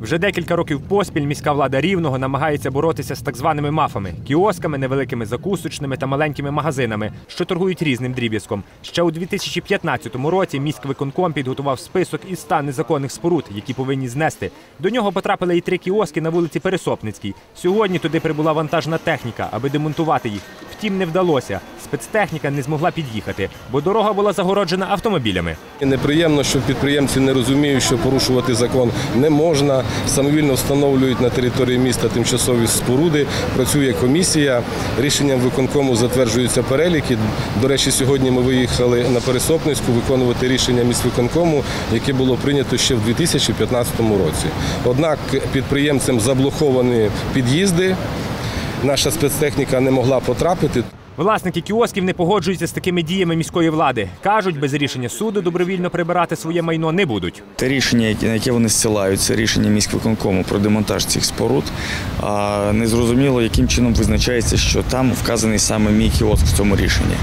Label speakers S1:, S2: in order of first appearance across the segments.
S1: Вже декілька років поспіль міська влада рівного намагається боротися з так званими мафами кіосками, невеликими закусочними та маленькими магазинами, що торгують різним дріб'язком. Ще у 2015 році міськвиконком підготував список із 100 незаконних споруд, які повинні знести. До нього потрапили і три кіоски на вулиці Пересопницькій. Сьогодні туди прибула вантажна техніка, аби демонтувати їх. Втім, не вдалося. Спецтехніка не змогла під'їхати, бо дорога була загороджена автомобілями.
S2: Неприємно, що підприємці не розуміють, що порушувати закон не можна. Самовільно встановлюють на території міста тимчасові споруди. Працює комісія. Рішенням виконкому затверджуються переліки. До речі, сьогодні ми виїхали на Пересопницьку виконувати рішення міськвиконкому, яке було прийнято ще в 2015 році. Однак підприємцям заблоковані під'їзди. Наша спецтехніка не могла потрапити.
S1: Власники кіосків не погоджуються з такими діями міської влади. кажуть, без рішення суду добровільно прибирати своє майно не будуть.
S3: Те рішення, на яке вони зсилаються, рішення міськвиконкому про демонтаж цих споруд, а незрозуміло, яким чином визначається, що там вказаний саме мій кіоск в цьому рішенні.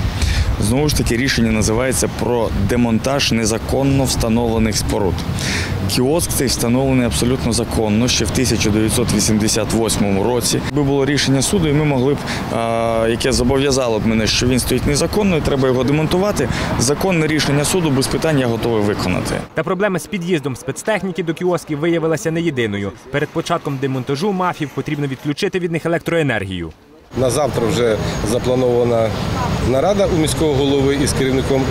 S3: Знову ж таки, рішення називається про демонтаж незаконно встановлених споруд. Кіоск цей встановлений абсолютно законно ще в 1988 році. Якби було рішення суду, і ми могли б, яке зобов'язало б мене, що він стоїть незаконно, і треба його демонтувати. Законне рішення суду без питань я готовий виконати.
S1: Та проблема з під'їздом спецтехніки до кіосків виявилася не єдиною. Перед початком демонтажу мафів потрібно відключити від них електроенергію.
S2: На завтра вже запланована нарада у міського голови із керівником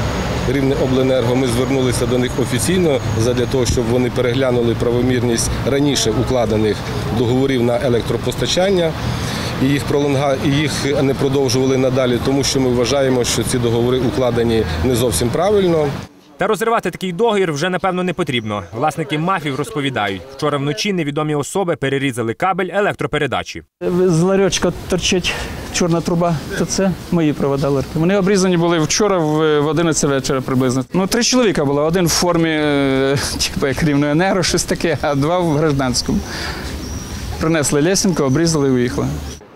S2: Рівне обленерго. Ми звернулися до них офіційно для того, щоб вони переглянули правомірність раніше укладених договорів на електропостачання. І їх пролонга і їх не продовжували надалі, тому що ми вважаємо, що ці договори укладені не зовсім правильно.
S1: Та розривати такий договір вже напевно не потрібно. Власники мафів розповідають, вчора вночі невідомі особи перерізали кабель електропередачі.
S4: З ларьочка торчить чорна труба, то це мої провода ларки. Вони обрізані були вчора в в 11 вечора приблизно. Ну, три чоловіка було. Один в формі, е, типу як Рівноенерго, щось таке, а два в гражданському. Принесли лесенку, обрізали і уїхали.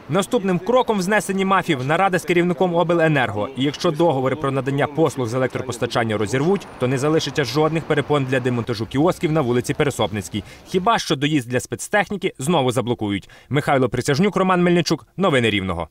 S1: Наступним кроком в знесенні мафів нарада з керівником обленерго. І якщо договори про надання послуг з електропостачання розірвуть, то не залишиться жодних перепон для демонтажу кіосків на вулиці Пересопницькій. Хіба що доїзд для спецтехніки знову заблокують. Михайло Присяжнюк, Роман Мельничук. Новини Рівного.